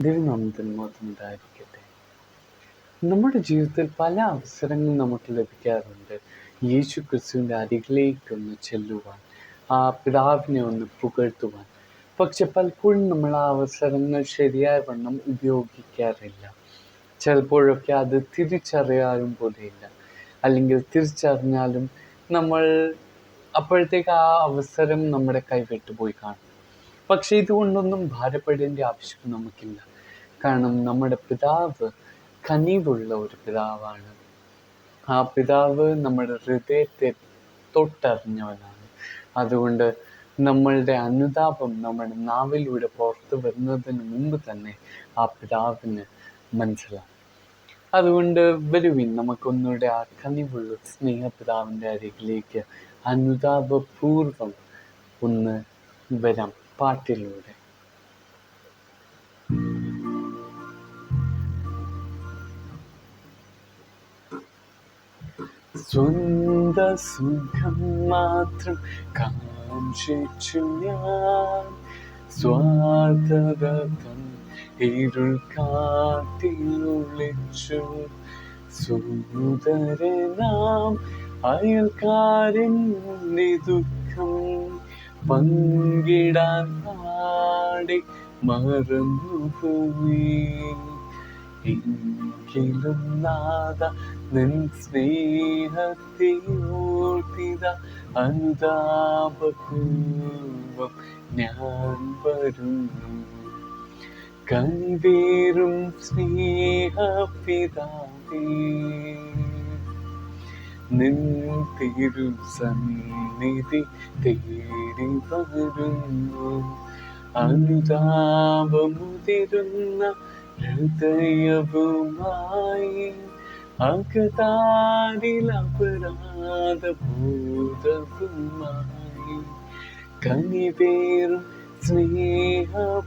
ദൈവനാമത്തിന് മാത്രം ഉണ്ടായിരിക്കട്ടെ നമ്മുടെ ജീവിതത്തിൽ പല അവസരങ്ങളും നമുക്ക് ലഭിക്കാറുണ്ട്. യേശു ക്രിസ്തുവിന്റെ അരികിലേക്കൊന്ന് ചെല്ലുവാൻ ആ പിതാവിനെ ഒന്ന് പുകഴ്ത്തുവാൻ. പക്ഷെ പലപ്പോഴും നമ്മൾ ആ അവസരങ്ങൾ ശരിയായ വണ്ണം ഉപയോഗിക്കാറില്ല. ചിലപ്പോഴൊക്കെ അത് തിരിച്ചറിയാനും പോലെയില്ല. അല്ലെങ്കിൽ തിരിച്ചറിഞ്ഞാലും നമ്മൾ അപ്പോഴത്തേക്ക് ആ അവസരം നമ്മുടെ കൈവിട്ടു പോയി കാണും. പക്ഷെ ഇതുകൊണ്ടൊന്നും ഭാരപ്പെടേണ്ട ആവശ്യം നമുക്കില്ല. കാരണം നമ്മുടെ പിതാവ് കനിവുള്ള ഒരു പിതാവാണ്. ആ പിതാവ് നമ്മുടെ ഹൃദയത്തെ തൊട്ടറിഞ്ഞവനാണ്. അതുകൊണ്ട് നമ്മളുടെ അനുതാപം നമ്മുടെ നാവിലൂടെ പുറത്തു വരുന്നതിന് മുമ്പ് തന്നെ ആ പിതാവിന് മനസ്സിലാകും. അതുകൊണ്ട് വരുവിൻ നമുക്കൊന്നുകൂടെ ആ കനിവുള്ള സ്നേഹപിതാവിന്റെ അരികിലേക്ക് അനുതാപപൂർവം ഒന്ന് വരാം പാട്ടിലൂടെ. സ്വന്ത സുഖം മാത്രം കാക്ഷിച്ചു ഞാൻ. സ്വാർത്ഥതം ഇരുൾ കാട്ടിലൊളിച്ചു സുന്ദര നാം അയൽക്കാരൻ ദുഃഖം പങ്കിടാൻ പാടി മറന്നുപോയി. എങ്കിലും നാഥ നിൻ സ്നേഹത്തെ ഓർത്തിത അനുതാപപൂർവം ഞാൻ വരും കൺവേറും സ്നേഹപിതാവേ നിൻ സന്നിധി തേടി വരുന്നു. അനുതാപമുതിരുന്ന ഹൃദയവുമായി അകതാരിൽ അപരാധ ഭൂതവുമായി കനിവേറും സ്നേഹപിതാവേ.